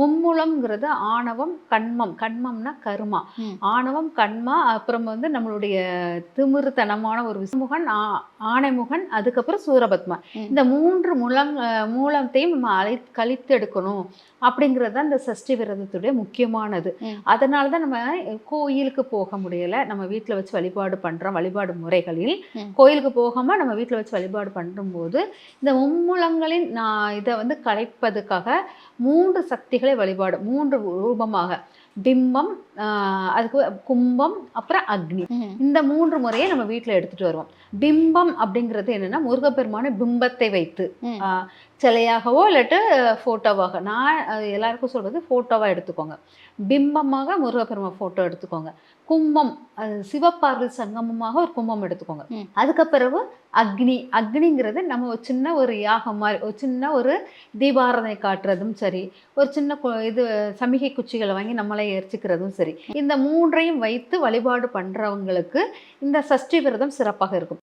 மும்முலம்ங்கிறது ஆணவம் கண்மம் கண்மம்னா கருமா. ஆணவம் கண்மா அப்புறம் வந்து நம்மளுடைய திமிருத்தனமான ஒரு விசுமுகன் ஆணைமுகன் அதுக்கப்புறம் சூரபத்மா. இந்த மூன்று முலம் மூலத்தையும் நம்ம அழை கழித்து எடுக்கணும் அப்படிங்கிறது தான் இந்த சஷ்டி விரதத்துடைய முக்கியமானது. அதனால தான் நம்ம கோயிலுக்கு போக முடியல நம்ம வீட்டில் வச்சு வழிபாடு பண்றோம் வழிபாடு முறைகளில். கோயிலுக்கு போகாம நம்ம வீட்டில் வச்சு வழிபாடு பண்ணும்போது இந்த மும்மூலங்களின் நான் இதை வந்து கலைப்பதுக்காக மூன்று சக்திகளை வழிபாடு. மூன்று ரூபமாக. பிம்பம் அதுக்கு கும்பம் அப்புறம் அக்னி. இந்த மூன்று முறையை நம்ம வீட்டில் எடுத்துட்டு வருவோம். பிம்பம் அப்படிங்கிறது என்னன்னா முருகப்பெருமான பிம்பத்தை வைத்து சிலையாகவோ இல்லாட்டு ஃபோட்டோவாக நான் எல்லாருக்கும் சொல்றது ஃபோட்டோவாக எடுத்துக்கோங்க. பிம்பமாக முருகப்பெருமான் ஃபோட்டோ எடுத்துக்கோங்க. கும்பம் சிவப்பார்வல் சங்கமமாக ஒரு கும்பம் எடுத்துக்கோங்க. அதுக்கப்பிறகு அக்னி அக்னிங்கிறது நம்ம ஒரு சின்ன ஒரு யாகம் மாதிரி ஒரு சின்ன ஒரு தீபாராதனை காட்டுறதும் சரி ஒரு சின்ன இது சமிகை குச்சிகளை வாங்கி நம்மளே எரிச்சிக்கிறதும் சரி இந்த மூன்றையும் வைத்து வழிபாடு பண்றவங்களுக்கு இந்த சஷ்டி விரதம் சிறப்பாக இருக்கும்.